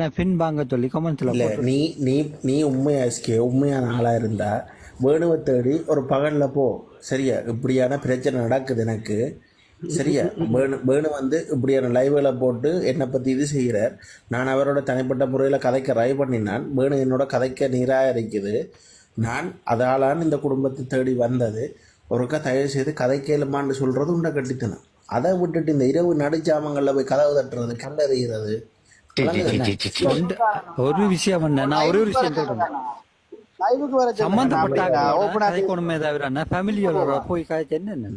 என்ன பின் வாங்க சொல்லி கமெண்ட்ஸ்ல இல்ல நீ நீ நீ உண்மையா எஸ்கே உண்மையான ஆளா இருந்தா வேணுவை தேடி ஒரு பகல்ல போ. சரியா? இப்படியான பிரச்சனை நடக்குது எனக்கு. சரியா? வேணு வேணு வந்து இப்படியான லைவ்ல போட்டு என்னை பத்தி இது செய்கிறார். நான் அவரோட தனிப்பட்ட முறையில் கதைக்க ரை பண்ணினான். வேணு என்னோட கதைக்க நிராகரிக்குது. நான் அதாலான் இந்த குடும்பத்தை தேடி வந்தது. ஒருக்கா தயவு செய்து கதை கேளுமான்னு சொல்றது உண்டை கட்டித்தனம். அதை விட்டுட்டு இந்த இரவு நடுச்சாமங்களில் போய் கதவு தட்டுறது கண்டறிகிறது ரெண்டு- ஒரு விஷயம் என்ன? நான் ஒரு ஒரு விஷயம் சொல்றேன் சம்பந்தப்பட்டாங்க. தவிர ஃபேமிலியோட போய் காய்ச்சி என்ன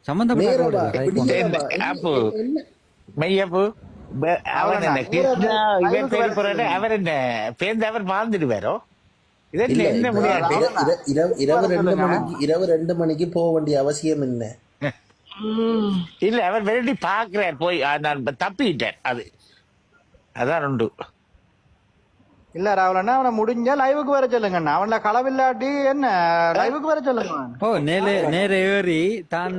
சம்பந்தப்பட்ட ப- அவன் என்ன கிருஷ்ணா இவன் பேர் போறாரு. அவர் என்ன பேர்ந்து அவர் வாழ்ந்துடுவாரோ? இரவு ரெண்டு மணிக்கு இரவு ரெண்டு மணிக்கு போக வேண்டிய அவசியம் என்ன? இல்ல அவர் வெரட்டி பாக்குறார் போய் நான் தப்பிட்டேன் அது. அதான் உண்டு இல்ல ராகுலண்ணா அவனை முடிஞ்சா லைவுக்கு வர சொல்லுங்கண்ணா. அவன்ல களவில்லாட்டி என்ன? லைவுக்கு வர சொல்லுங்க. ஓ நேரே நேர ஏறி தான்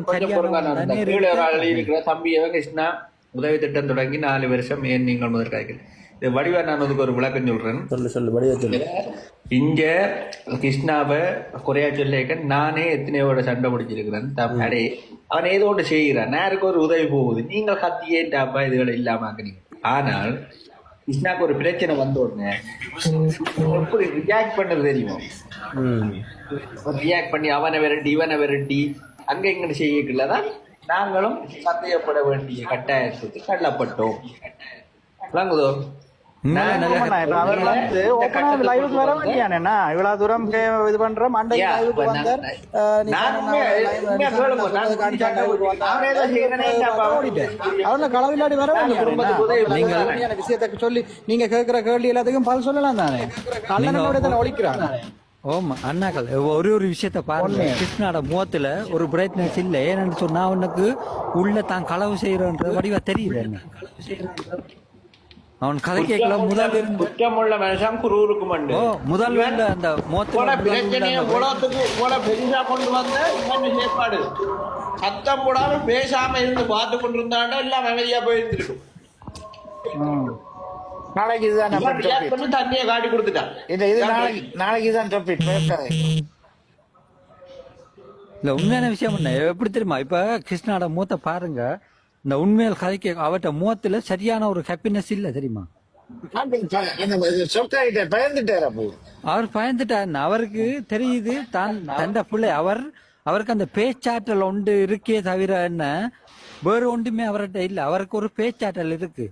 இருக்கிற தம்பியவ கிருஷ்ணா உதவி திட்டம் தொடங்கி நாலு வருஷம் ஏன் நீங்கள் முதல் காய்கள்? இது வடிவா நான் அதுக்கு ஒரு விளக்கம் சொல்றேன். சொல்லு சொல்லு வடிவ சொல்லு. இங்க கிருஷ்ணாவை குறையா சொல்லிக்க நானே எத்தனையோட சண்டை பிடிச்சிருக்கிறேன். தப்பாடே அவன் ஏதோ ஒன்று செய்கிறான். நேருக்கு ஒரு உதவி போகுது? நீங்கள் கத்தியே டாப்பா இதுகளை இல்லாம ஆனால் கிருஷ்ணாக்கு ஒரு பிரச்சனை வந்த உடனே எப்படி ரியாக்ட் பண்ணது தெரியுமா? ம். ரியாக்ட் பண்ணி அவனை விரட்டி இவனை விரட்டி அங்க இங்க செய்யக்குள்ளதான் நாங்களும் சந்தேகப்பட வேண்டிய கட்டாயத்துக்கு தள்ளப்பட்டோம். விளங்குதோ? இவ்வளவு தூரம் கே- இது பண்ற. அவனே களவில்லாடி வர வேண்டிய உண்மையான விஷயத்தை சொல்லி நீங்க கேட்கிற கேள்வி எல்லாத்துக்கும் பதில் சொல்லலாம் தானே? கல்லணோட தானே? ஒழிக்கிறாங்க ஓமா அண்ணாக்கள் ஒரு ஒரு விஷயத்த பாருங்க. கிருஷ்ணாட முகத்துல ஒரு பிரைட்னஸ் இல்ல. ஏன்னு சொன்னா அவனுக்கு உள்ள தான் களவு செய்யறன்ற வடிவா தெரியல என்ன அவன் கதை கேட்கல இருந்து குற்றமுள்ள மனுஷன் குரூருக்கு மண்டு ஓ முதல் வேண்ட அந்த முகத்துல பிரச்சனையை உலகத்துக்கு போல பெரிசா கொண்டு வந்த இவன் செயற்பாடு சத்தம் போடாம பேசாம இருந்து பார்த்து கொண்டிருந்தாண்டா எல்லாம் அமைதியா போயிருந்திருக்கும். நாளைக்கு இதுதான். பண்ணி தண்ணியை காட்டி கொடுத்துட்டான். இது நாளைக்கு நாளைக்கு இதுதான் டாபிக் இல்ல உண்மையான விஷயம் என்ன? எப்படி தெரியுமா? இப்ப கிருஷ்ணாட மூத்த பாருங்க. இந்த உண்மையில் கதைக்க அவட்ட முகத்துல சரியான ஒரு ஹாப்பினஸ் இல்ல தெரியுமா? அவர் பயந்துட்டார் அவருக்கு தெரியுது. தான் தண்ட பிள்ளை அவர் அவருக்கு அந்த பேச்சாற்றல் ஒன்று இருக்கே தவிர என்ன வேற ஒன்றுமே அவர்கிட்ட இல்ல. அவருக்கு ஒரு பேச்சாற்றல் இருக்கு.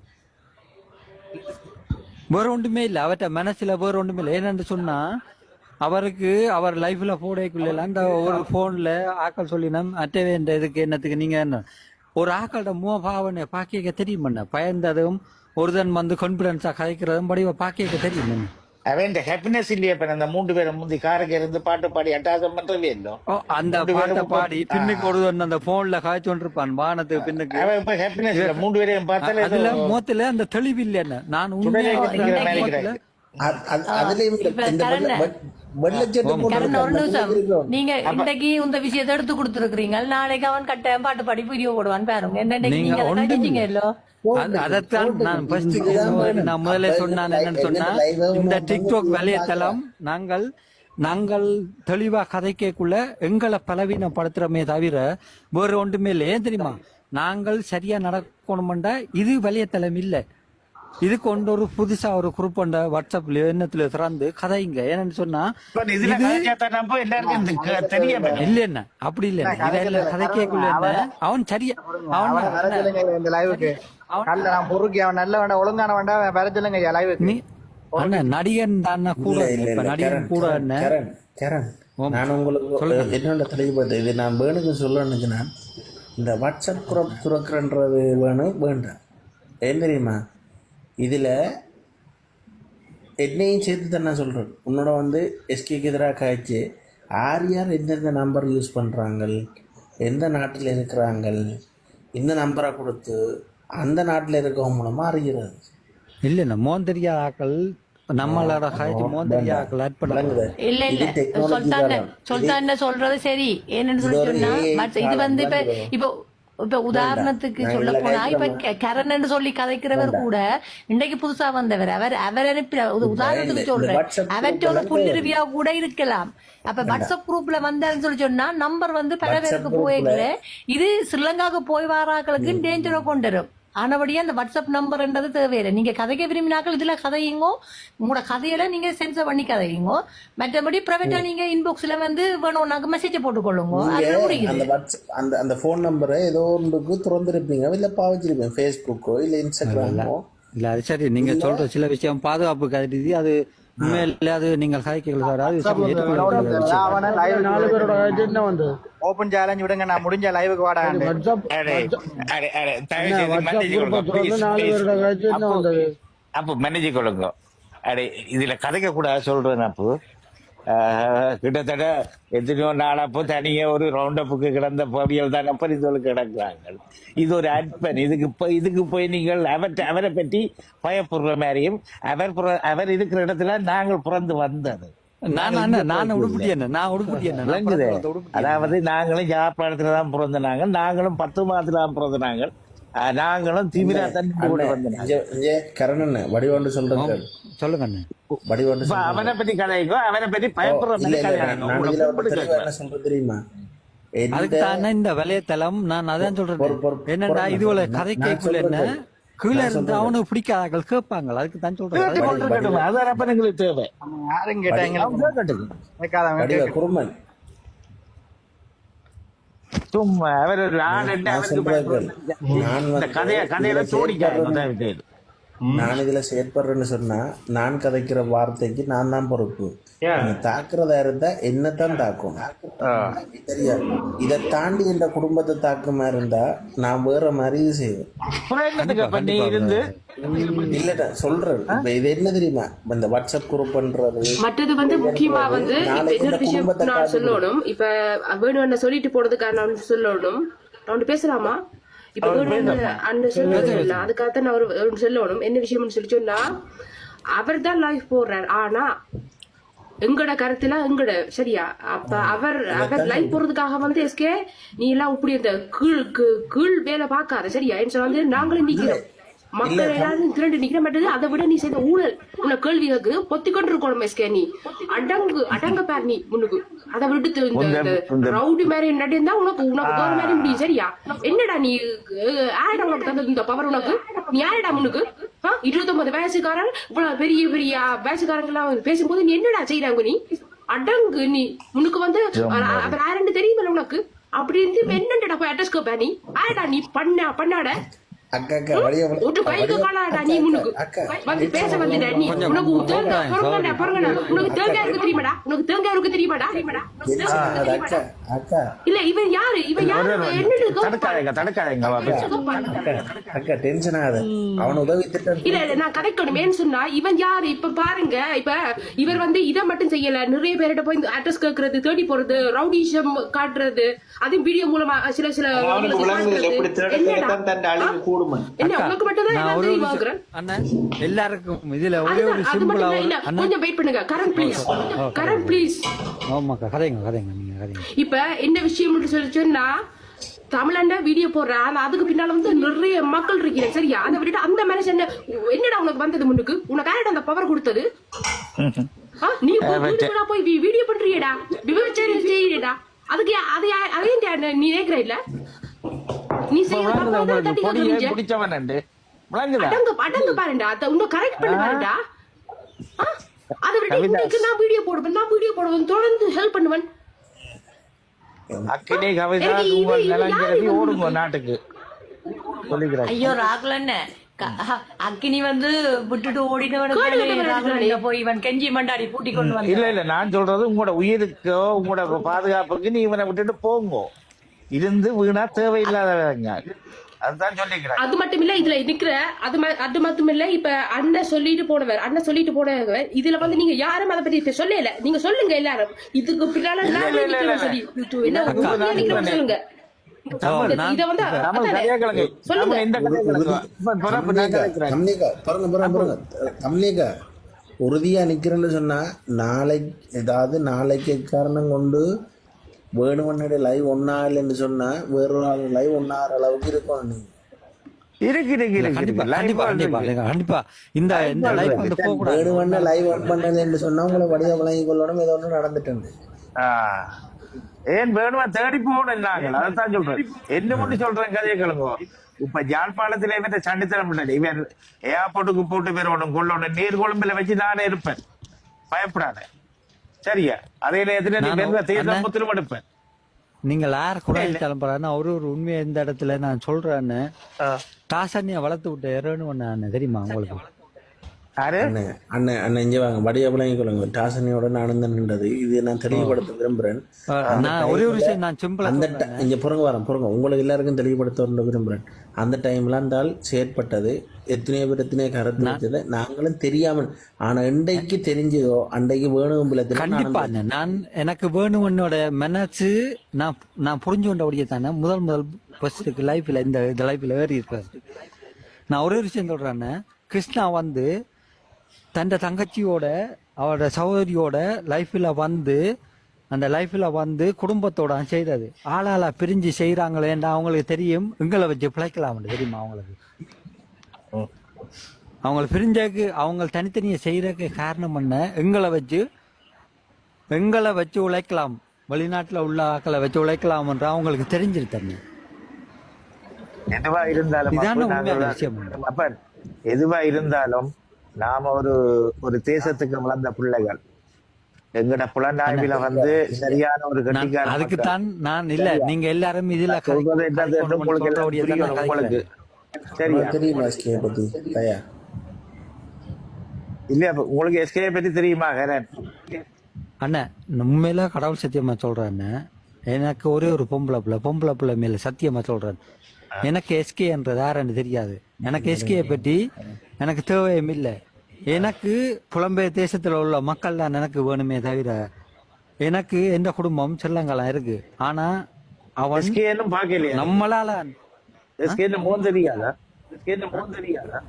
வேற ஒன்றுமே இல்ல. அவர்கிட்ட மனசுல வேற ஒன்றுமே இல்லை. ஏன்னு சொன்னா அவருக்கு அவர் லைஃப்ல போடக்குள்ள அந்த ஒரு போன்ல ஆக்கள் சொல்லினோம் அட்டவே இதுக்கு என்னத்துக்கு நீங்க என்ன ஒரு ஆக்களோட முக பாவனை பாக்கிக்க தெரியுமண்ணா பயந்ததும் ஒருதன் வந்து கான்பிடன்ஸா கதைக்கிறதும் படிவ பாக்கிக்க தெரியும் அவன் ஹாப்பினஸ் இல்லையே இப்ப அந்த மூன்று பேரும் முந்தி காருக்கு இருந்து பாட்டு பாடி அட்டாசம் பண்றவே இல்லை ஓ, அந்த பாட்டை பாடி பின்னுக்கு ஒருவன் அந்த போன்ல காய்ச்சி கொண்டிருப்பான் வானத்துக்கு பின்னுக்கு. அவன் இப்ப ஹாப்பினஸ் இல்ல மூன்று பேரையும் பார்த்தாலே அதுல மூத்துல அந்த தெளிவு இல்ல என்ன நான் உண்மையா நீங்க இன்னைக்கு இந்த விஷயத்தை எடுத்து கொடுத்துருக்கீங்க நாளைக்கு அவன் கட்டாயம் பாட்டு பாடி வீடியோ போடுவான் பாருங்க. அதைத்தான் நான் முதல்ல சொன்னான் என்னன்னு சொன்னா இந்த டிக்டாக் வலையத்தளம் நாங்கள் நாங்கள் தெளிவா கதைக்கக்குள்ள எங்களை பலவீனப்படுத்துறமே தவிர வேற ஒன்றுமே இல்லை. ஏன் தெரியுமா? நாங்கள் சரியா நடக்கணும்டா இது வலையத்தளம் இல்ல. இது கொண்டு ஒரு புதுசா ஒரு குரூப் வாட்ஸ்அப்ல எண்ணத்துல திறந்து கதைங்க. ஏன்னு சொன்னா இதுல இல்ல என்ன? அப்படி இல்ல இதெல்லாம் கதைக்கக்குள்ள என்ன? அவன் சரியா அவன் அவனை வர சொல்லுங்க இந்த லைவுக்கு நல்ல நான் பொறுக்கி அவன் நல்ல வேண்டாம் ஒழுங்கான வேண்டாம் அவன் வர சொல்லுங்க லைவுக்கு நீ அண்ணா நடிகன் தான் கூட இப்ப. நடிகன் கூட கரண். நான் உங்களுக்கு என்னோட தெளிவுபடுத்த இது நான் வேணுக்கு சொல்லணுச்சுன்னா இந்த வாட்ஸ்அப் குரப் துறக்கிறன்றது வேணும் வேண்டாம். ஏன் தெரியுமா? இதில் என்னையும் சேர்த்து தான் நான் சொல்கிறேன் உன்னோட வந்து எஸ்கேக்கு எதிராக காய்ச்சி யார் யார் எந்தெந்த நம்பர் யூஸ் பண்ணுறாங்க எந்த நாட்டில் இருக்கிறாங்க இந்த நம்பரை கொடுத்து அந்த நாட்டில் இருக்கவங்க மூலமாக அறிகிறது. இல்ல மோன் தெரியாத ஆக்கள் நம்மளோட காய்ச்சி மோன் தெரியாத ஆக்கள் ஆட் பண்ணாங்க விளங்குதா? இல்ல இல்ல. சொல்தான் சொல்றது சரி. என்னன்னு சொல்லி இது சொன்னா வந்து இப்போ இப்ப உதாரணத்துக்கு சொல்ல போனா இப்ப கரண் சொல்லி கதைக்கிறவர் கூட இன்னைக்கு புதுசா வந்தவர். அவர் அவர் அனுப்பி உதாரணத்துக்கு சொல்றேன். அவற்ற ஒரு புள்ளிருவியா கூட இருக்கலாம். அப்ப வாட்ஸ்அப் குரூப்ல வந்தாருன்னு சொல்லி சொன்னா நம்பர் வந்து பல பேருக்கு போயிடல இது ஸ்ரீலங்காவுக்கு போய் வராக்களுக்கு டேஞ்சரை கொண்டு வரும் ஆனபடியா அந்த வாட்ஸ்அப் நம்பர்ன்றது தேவையில்லை. நீங்க கதைக்க விரும்பினாக்கள் இதுல கதையுங்கோ உங்களோட கதையில நீங்க சென்சர் பண்ணி கதையுங்கோ. மற்றபடி பிரைவேட்டா நீங்க இன்பாக்ஸ்ல வந்து வேணும்னாக்க மெசேஜ் போட்டுக்கொள்ளுங்க. அந்த வாட்ஸ்அப் அந்த அந்த ஃபோன் நம்பரை ஏதோ ஒன்றுக்கு திறந்துருப்பீங்க இல்ல பாவச்சிருப்பீங்க ஃபேஸ்புக்கோ இல்ல இன்ஸ்டாகிராமோ இல்ல அது சரி நீங்க சொல்ற சில விஷயம் பாதுகாப்பு கருதி அது உண்மையில அது நீங்கள் கதைக்கல சார் அது ஓபன் சேலஞ்ச் விடுங்க நான் முடிஞ்ச லைவுக்கு என்ன அப்போ- அப்போ மன்னிச்சு கொள்ளுங்க அடே இதுல கதைக்க கூடாது சொல்றேன் அப்போ. ஆஹ், கிட்டத்தட்ட எத்தனையோ நாள் அப்போ தனியே ஒரு ரவுண்ட் அப்புக்கு கிடந்த பவியல் தான் பரிசோலுக்கு கிடக்குறாங்க இது ஒரு அற்பன். இதுக்கு போய் இதுக்கு போய் நீங்கள் அவர் அவரை பற்றி பயப்படுற மாதிரியும் அவர் புற- அவர் இருக்கிற இடத்துல நாங்கள் பிறந்து வந்தது. பிறந்த? அதாவது நாங்களும் யாழ்ப்பாணத்துல தான் பிறந்தனாங்க நாங்களும் பத்து மாதத்துல தான் பிறந்தனாங்க ஆஹ், நாங்களும் திமிரா தண்ணி கரணன் வடிவாண்டு சொல்றது சொல்லுங்க அண்ணே வடிவாண்டு அவனை பத்தி கதைக்கோ அவனை பத்தி பயப்படுற சொல்றது தெரியுமா? அதுக்கு இந்த வலையத்தளம் நான் அதான் சொல்றேன். என்னடா நான் கதை கேட்கல என்ன. கீழே இருந்து. அவனுக்கு பிடிக்காதாக்கள் கேட்பாங்க அதுக்கு தான் சொல்றேன். அதான் அப்ப எங்களுக்கு தேவை யாரும் கேட்டாங்க குருமன் சும்மா அவர் நான் கதைய கதையில இதுல நான் இதுல செயற்படுறேன்னு சொன்னா நான் கதைக்கிற வார்த்தைக்கு நான் தான் பொறுப்பு. நீ தாக்குறதா இருந்தா என்னத்தான் தாக்கும். சரியா இதை தாண்டி இந்த குடும்பத்தை தாக்குமா இருந்தா நான் வேற மாதிரி இது செய்வேன். அப்புறம் என்னத்துக்கு அப்ப நீ இருந்து இல்லடா சொல்றேன். இப்ப இது என்ன தெரியுமா? இந்த வாட்ஸ்அப் குரூப் பண்றது மற்றது வந்து முக்கியமா வந்து இன்னொரு விஷயம் நான். சொல்லணும். இப்ப வேணும் என்ன சொல்லிட்டு போறதுக்காக நான் சொல்லணும். நான் பேசலாமா? இப்ப அந்த சொல்லணும் அதுக்காக நான் ஒரு ஒன்று சொல்லணும். என்ன விஷயம்னு சொல்லி சொன்னா அவர் தான் லைஃப் போடுறார். ஆனா எங்கட கருத்துல எங்கட சரியா? அப்ப அவர் அவர் லைஃப் போறதுக்காக வந்து எஸ்கே நீ எல்லாம் இப்படி இந்த கீழ் கீழ்- வேலை பார்க்காத சரியா? என்று வந்து நாங்களும் நிக்கிறோம். மக்கள் எல்லாரும் திரண்டு நிக்கிற மாட்டது அதை விட நீ செய்த ஊழல் உன்னை கேள்வி கேக்கு பொத்தி கொண்டு இருக்கணும் எஸ்கே நீ. அடங்கு அடங்க பார் நீ முன்னுக்கு அதை விட்டு இந்த- ரவுடி மாதிரி நடந்தா உனக்கு உனக்கு வேற மாதிரி முடியும். சரியா? என்னடா நீ யாரடா உனக்கு தந்தது இந்த பவர் உனக்கு? நீ யாரடா முன்னுக்கு ஆ, இருபத்தொன்பது வயசுக்காரன் இவ்வளவு பெரிய பெரிய வயசுக்காரங்க எல்லாம் பேசும்போது நீ என்னடா செய்யறாங்க நீ? அடங்கு நீ. உனக்கு வந்து அ- அவர் யாருன்னு தெரியுமில்ல உனக்கு? அப்படி இருந்து என்னடா போய் அட்ரஸ் கோப்பா நீ? ஆடா நீ பண்ண பண்ணாட அக்கா அக்கா வழிய ஒட்டு கைக்கு காலாடா நீ முன்னுக்கு அக்கா வந்து பேச நீ. உனக்கு தேங்காய் பொறுங்கடா பொறுங்கடா உனக்கு தேங்காய் இருக்கு தெரியுமாடா? உனக்கு தேங்காய் இருக்கு தெரியுமாடா? அக்கா அக்கா. இல்ல இவன் யாரு? இவன் யாரு? என்னன்னு தடுக்காதீங்க தடுக்காதீங்க அவ பேச. அக்கா அக்கா டென்ஷன் ஆகாத. அவன் உதவி திட்டம் இல்ல இல்ல நான் கதைக்கணும் ஏன்னு சொன்னா இவன் யாரு? இப்ப பாருங்க இப்ப இவர் வந்து இதை மட்டும் செய்யல. நிறைய பேர்கிட்ட போய் அட்ரஸ் கேக்குறது தேடி போறது ரவுடிஷம் காட்டுறது அது வீடியோ மூலமா சில சில என்னடா? அண்ணன் எல்லாருக்கும் இதுல ஒரே சிம்பிளா கொஞ்சம் வெயிட் பண்ணுங்க கரண் ப்ளீஸ் கரண் ப்ளீஸ் ஆமாக்கா கதைங்க கதைங்க நீங்க கதைங்க இப்ப என்ன விஷயம் சொல்லி சொன்னா தமிழண்ட வீடியோ போடுற ஆனா அதுக்கு பின்னால வந்து நிறைய மக்கள் இருக்கிறேன் சரியா அதை விட்டுட்டு அந்த மனுஷன் என்னடா உனக்கு வந்தது முன்னுக்கு உனக்கு யாரடா அந்த பவர் கொடுத்தது நீ போய் வீடியோ பண்றியடா விபச்சாரம் செய்யடா அதுக்கு யா- அது யா- அதையும் யா- நீ கேக்குற இல்ல நீ இப்ப செய்யற விளங்குதா தப்பை உங்களுக்கு? தட்டி பொடியை கத்துறீங்க. பிடிச்சவன் அடங்க அடங்க பாருடா. அத இன்னும் கரெக்ட் பண்ணி பாருடா. ஆ? அதை விட கவிதா. இன்னைக்கு நான் வீடியோ போடுவேன் நான் வீடியோ போடுவேன். தொடர்ந்து ஹெல்ப் பண்ணுவேன். அக்கினி கவிதா நிலங்கிறது ஓடுங்க நாட்டுக்கு. ஐயோ ராகுலண்ண. அக்கினி வந்து விட்டுட்டு ஓடினவனுக்கு. போய் இவன் கெஞ்சி மண்டாடி பூட்டி கொண்டு இல்ல வந்தான். இல்ல நான் சொல்றது உங்களோட உயிருக்கோ உங்களோட பாதுகாப்புக்கு நீ இவனை விட்டுட்டு போங்க. இருந்து வீணா தேவையில்லாதவங்க. அதுதான் சொல்லிக்கிறேன் அது மட்டும் இல்ல இதுல நிக்கிற அது அது மட்டும் இல்ல இப்ப அண்ணன் சொல்லிட்டு போனவர் அண்ணன் சொல்லிட்டு போனவர் இதுல வந்து நீங்க யாரும் அதை பத்தி சொல்லல. நீங்க சொல்லுங்க எல்லாரும். இதுக்கு பின்னால சொல்லுங்க. உறுதியா நிக்கிறேன்னு சொன்னா நாளை ஏதாவது நாளைக்கு காரணம் கொண்டு வேணுமன்னோட லைவ் ஒன்னாகலன்னு சொன்னா வேறொரு ஆள் லைவ் ஒன்னாகிற அளவுக்கு இருக்கும் நீ. இருக்கு இருக்கு இருக்கு கண்டிப்பா இருக்கு. கண்டிப்பா Live கண்டிப்பா இருக்கு. கண்டிப்பா. இந்த இந்த லைஃப் வந்து போக கூடாது வேணுமன்ன லைவ் ஒன் பண்ணலன்னு சொன்னா உங்களை வடிவ விளங்கி கொள்ளணும். ஏதோ ஒன்று நடந்துட்டு ஆ. ஏன் வேணுமா? தேடி போகணும் நாங்கள். அதைத்தான் சொல்றேன். என்ன மட்டும் சொல்றேன்? கதையை கேளுங்க. இப்ப யாழ்ப்பாணத்துல இவன் சண்டித்தனம் இல்லை இவன் ஏர்போர்ட்டுக்கு போட்டு பெறணும் கொள்ளணும். நீர் கொழும்புல வச்சு நானே இருப்பேன். பயப்படாத. சரியா? அதே நேரத்துல நீ வெறும் தேர்தல் முத்திரம் எடுப்பேன் நீங்கள் யார் கூட கிளம்புறாருன்னா ஒரு ஒரு உண்மையை இந்த இடத்துல நான் சொல்றேன்னு டாசன்யா வளர்த்து விட்ட இறன்னு ஒண்ணு தெரியுமா உங்களுக்கு? யாரு? அண்ணன் அண்ணன் அண்ணன் இங்கே வாங்க. விளங்கி கொள்ளுங்க டாசனியோட நான் தான் நின்றது. இது நான் தெளிவுபடுத்த விரும்புறேன். நான் ஒரே ஒரு விஷயம் நான் சிம்பிளா அந்த இங்க புறங்க வரேன் புறங்க. உங்களுக்கு எல்லாருக்கும் தெளிவுபடுத்த வரணும் விரும்புறேன். அந்த டைம்ல இருந்தால் செயற்பட்டது. எத்தனையோ பேர் எத்தனையோ கருத்து வச்சது நாங்களும் தெரியாமல் ஆனா இன்றைக்கு தெரிஞ்சதோ அன்றைக்கு வேணுகும்பல கண்டிப்பா. நான் எனக்கு வேணும் மனசு நான் நான் புரிஞ்சு கொண்டபடியே தானே. முதல் முதல் ஃபர்ஸ்ட்டுக்கு லைஃப்ல இந்த லைஃப்ல ஏறி இருக்காரு. நான் ஒரே ஒரு விஷயம் சொல்றேன் கிருஷ்ணா வந்து தன் தங்கச்சியோட அவரோட சகோதரியோட லைஃப்ல வந்து அந்த லைஃப்ல வந்து குடும்பத்தோட செய்தது. ஆளாளா பிரிஞ்சு செய்யறாங்களேன்னு அவங்களுக்கு தெரியும். எங்களை வச்சு பிழைக்கலாம் தெரியுமா அவங்களுக்கு? அவங்கள பிரிஞ்சதுக்கு அவங்க தனித்தனியை செய்யறதுக்கு காரணம் என்ன? எங்களை வச்சு எங்களை வச்சு உழைக்கலாம். வெளிநாட்டுல உள்ள ஆக்களை வச்சு உழைக்கலாம்ன்ற அவங்களுக்கு தெரிஞ்சிருத்தண்ணே எதுவா இருந்தாலும். அப்ப எதுவா இருந்தாலும் நாம ஒரு ஒரு தேசத்துக்கு வளர்ந்த பிள்ளைகள். எங்கட புலனாய்வில வந்து சரியான ஒரு நான் கட்டிக்கார அதுக்கு மக்கள். தான் நான் இல்ல நீங்க எல்லாரும் இதுல உங்களுக்கு இல்லையா அப்ப உங்களுக்கு எஸ்கே பத்தி தெரியுமா ஹரன்? அண்ணா உண்மையில கடவுள் சத்தியமா சொல்றேன் எனக்கு ஒரே ஒரு பொம்பளை பிள்ளை பொம்பளை பிள்ளை மேல சத்தியமா சொல்றேன். எனக்கு எஸ்கேன்றது யாருன்னு தெரியாது. எனக்கு எஸ்கே பற்றி எனக்கு தேவையும் இல்லை. எனக்கு புலம்பெயர் தேசத்துல உள்ள மக்கள் தான் எனக்கு வேணுமே தவிர எனக்கு எந்த குடும்பம் செல்லங்களாம் இருக்கு. ஆனா அவன் எஸ்கே நம்மளால எஸ்கே மோன் தெரியாதா? எஸ்கே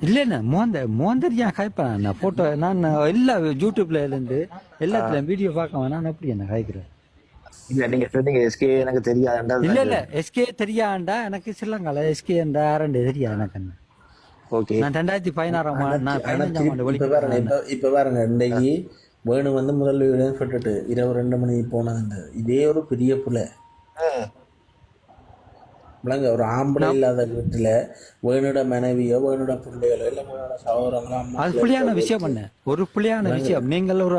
இல்லைண்ணே மோந்த மோந்தரியா காய்ப்பேன் நான். போட்டோ நான் எல்லா யூடியூப்ல இருந்து எல்லாத்துலயும் வீடியோ பார்க்க வேணாம். நான் எப்படி என்ன காய்க்கிறேன்? இல்ல நீங்க சொன்னீங்க எஸ்கே எனக்கு தெரியாதுன்றது இல்ல இல்ல எஸ்கே தெரியாண்டா எனக்கு சில்லங்கால எஸ்கே என்ற ஆரண்டு தெரியாது எனக்கு ஓகே நான் ரெண்டாயிரத்தி பதினாறாம் ஆண்டு இப்ப பாருங்க இன்றைக்கு வேணு வந்து முதல்ல விட்டுட்டு இரவு ரெண்டு மணிக்கு போனது இதே ஒரு பெரிய புள்ள விளங்க ஒரு ஆம்பளை இல்லாத வீட்டுல வேணுட மனைவியோ வேணுட பிள்ளைகளோ இல்ல வேணுட சகோதரங்களோ அது புள்ளியான விஷயம் என்ன? ஒரு புள்ளியான விஷயம். நீங்கள் ஒரு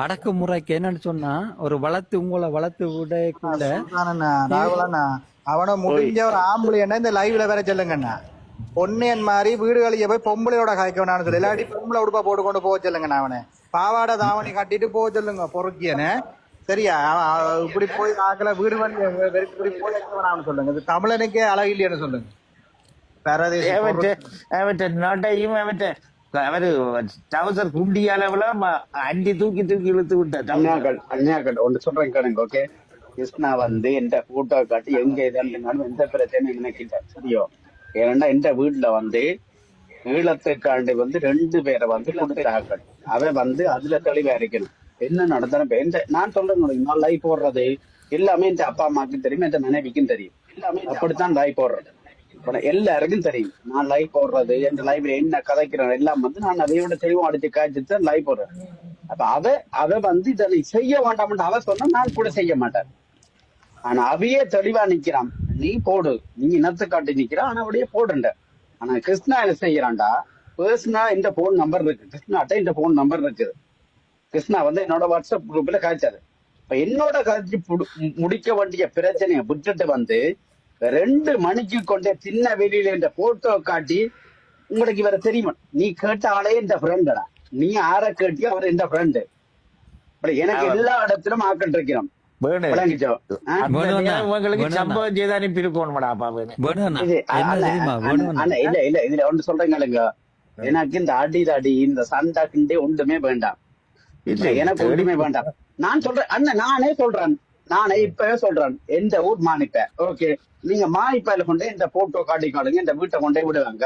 அடக்குமுறைக்கு என்னன்னு சொன்னா ஒரு வளர்த்து உங்களை வளர்த்து விடக்குள்ள அண்ணா, ராகுல் அண்ணா. அவனை முடிஞ்ச ஒரு ஆம்பளை என்ன இந்த லைவ்ல வேற சொல்லுங்கண்ணா பொன்னியன் மாதிரி வீடுகளிய போய் பொம்பளையோட காய்க்க வேணாம்னு சொல்லி. இல்லாட்டி பொம்பளை உடுப்பா போட்டு கொண்டு போக சொல்லுங்கண்ணா அவனை. பாவாடை தாவணி கட்டிட்டு போக சொல்லுங்க பொறுக்கியனே சரியா? இப்படி போய் ஆக்கல வீடு வந்து இப்படி போய் வைக்க வேணாம்னு சொல்லுங்க. இது தமிழனுக்கே அழகு இல்லைன்னு சொல்லுங்க. பரதேசி அவரு டவுசர் குண்டி அளவுல அண்டி தூக்கி தூக்கி இழுத்து விட்டார் அண்ணாக்கள் அண்ணாக்கள் ஒன்று சொல்றேன் கேளுங்க ஓகே கிருஷ்ணா வந்து எந்த போட்டோ காட்டி எங்க இதெல்லாம் எந்த பிரச்சனையும் எனக்கு சரியோ? ஏன்னா எந்த வீட்டுல வந்து ஈழத்துக்காண்டி வந்து ரெண்டு பேரை வந்து கொடுத்தார்கள். அவன் வந்து அதுல தெளிவா இருக்கணும். என்ன நடந்தாலும் எந்த நான் சொல்றேன் நான் லைஃப் போடுறது எல்லாமே என் அப்பா அம்மாவுக்கும் தெரியும் என் மனைவிக்கும் தெரியும். எல்லாமே அப்படித்தான் லைஃப் போடுறது. இப்போ எல்லாருக்கும் தெரியும். நான் லைவ் போடுறது என் லைவ்ல என்ன கதைக்கிறேன் எல்லாம் வந்து நான் அதை விட தெளிவா அடிச்சு காய்ச்சிட்டு தான் லைவ் போடுறேன். அப்ப அவ அவ வந்து இதனை செய்ய வேண்டாம்னு அவ சொன்னா நான் கூட செய்ய மாட்டேன். ஆனா அவையே தெளிவா நிக்கிறான். நீ போடு நீ இனத்தை காட்டி நிக்கிறான் ஆனா அப்படியே போடுண்ட ஆனா கிருஷ்ணா என்ன செய்யறான்டா பர்சனா இந்த போன் நம்பர் இருக்கு. கிருஷ்ணாட்ட இந்த போன் நம்பர் இருக்குது கிருஷ்ணா வந்து என்னோட வாட்ஸ்அப் குரூப்ல காய்ச்சாரு. இப்ப என்னோட காய்ச்சி முடிக்க வேண்டிய பிரச்சனையை விட்டுட்டு வந்து ரெண்டு மணிக்கு கொண்டே சின்ன வெளியில இந்த போட்டோ காட்டி உங்களுக்கு இவரை தெரியுமா? நீ கேட்ட ஆளே இந்த ஃப்ரெண்டடா நீ ஆற கேட்டியோ அவர் இந்த ஃப்ரெண்டு எனக்கு எல்லா இடத்திலும் ஆக்கிட்டு இருக்கிறோம். சம்பவம் செய்து அனுப்பி இல்ல இல்ல இதுல ஒன்று சொல்றேங்களுங்க எனக்கு இந்த அடி அடி இந்த சண்டை கிண்டே ஒன்றுமே வேண்டாம். இல்ல, எனக்கு ஒன்றுமே வேண்டாம். நான் சொல்றேன் அண்ணன் நானே சொல்றேன். நானே இப்பவே சொல்றேன். எந்த ஊர் மானிப்ப? ஓகே. நீங்க மானிப்பாயில கொண்டே இந்த போட்டோ காட்டி காடுங்க இந்த வீட்டை கொண்டே விடுவாங்க.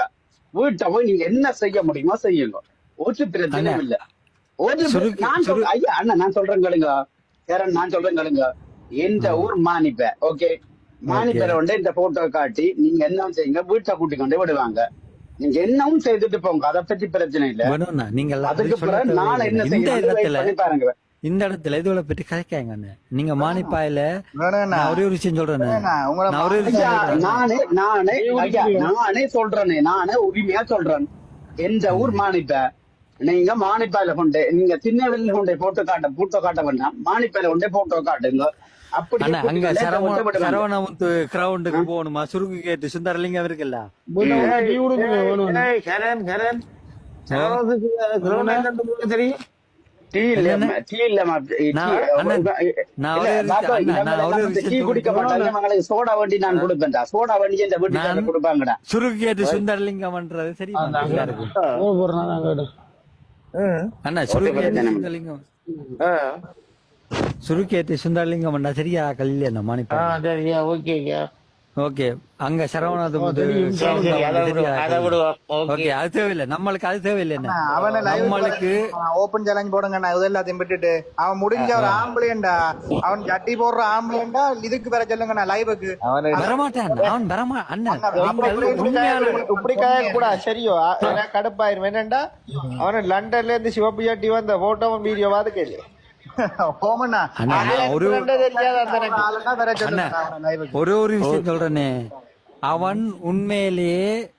வீட்டை போய் நீங்க என்ன செய்ய முடியுமோ செய்யுங்க. ஒரு பிரச்சனையும் இல்ல. ஒரு நான் சொல்றேன் ஐயா அண்ணா நான் சொல்றேன் கேளுங்க. யாரன் நான் சொல்றேன் கேளுங்க. எந்த ஊர் மானிப்ப? ஓகே. மானிப்பேல வந்து இந்த போட்டோ காட்டி நீங்க என்ன செய்யுங்க? வீட்டை கூட்டி கொண்டு விடுவாங்க. நீங்க என்னவும் செய்துட்டு போங்க. அதை பத்தி பிரச்சனை இல்ல. நீங்க அதுக்கு பிறகு நான் என்ன பண்ணி பாருங்க. இந்த இடத்துல இதுவளை பற்றி கதைக்காங்க நீங்க மானிப்பாயில ஒரே ஒரு விஷயம் சொல்றேன் ஒரே ஒரு நானே நானே நானே சொல்றேனே நானே உரிமையா சொல்றேன் எந்த ஊர் மானிப்ப நீங்க மானிப்பாயில கொண்டு நீங்க திருநெல்வேலியில கொண்டு போட்டோ காட்ட போட்டோ காட்ட வேண்டாம் மானிப்பாயில கொண்டு போட்டோ காட்டுங்க அங்க சரவண சரவணமுத்து கிரவுண்டுக்கு போகணுமா சுருக்கு கேட்டு சுந்தரலிங்கம் இருக்குல்ல தெரியும் டீ குடிக்க மாட்டாங்க சோடா வண்டி நான் கொடுப்பேன்டா. சோடா வண்டி இந்த வீட்டுக்கு நான் கொடுப்பாங்கடா. சுருக்கு கேட்டு சுந்தரலிங்கம்ன்றது சரி அண்ணா சுருக்கேட்டு சுந்தரலிங்கம். ஆ. சுருக்கேட்டு சுந்தரலிங்கம் சரியா கல்யாணம் மாணிப்பா சரியா ஓகேயா ஓகே. அங்க சரவணாது. ஓகே. அது தேவையில்லை. நம்மளுக்கு அது தேவையில்லை அவனை நம்மளுக்கு ஓபன் சேலஞ்ச் போடுங்கண்ணா. இது எல்லாத்தையும் விட்டுட்டு. அவன் முடிஞ்ச ஒரு ஆம்பளையண்டா. அவன் ஜட்டி போடுற ஆம்பளையண்டா இதுக்கு வேற சொல்லுங்கண்ணா லைவுக்கு வரமாட்டான் அவன் வரமா அண்ணன் அப்புறம் நீங்கள் இப்படி கூட சரியோ? கடுப்பாயிரும். என்னண்டா? அவனு லண்டன்ல இருந்து சிவப்பு ஜாட்டி வந்த போட்டோவும் வீடியோவாது கேளு போமண்ணா அண்ணா ஒரே ஒரு விஷயம் சொல்றேனே. அவன் உண்மையிலேயே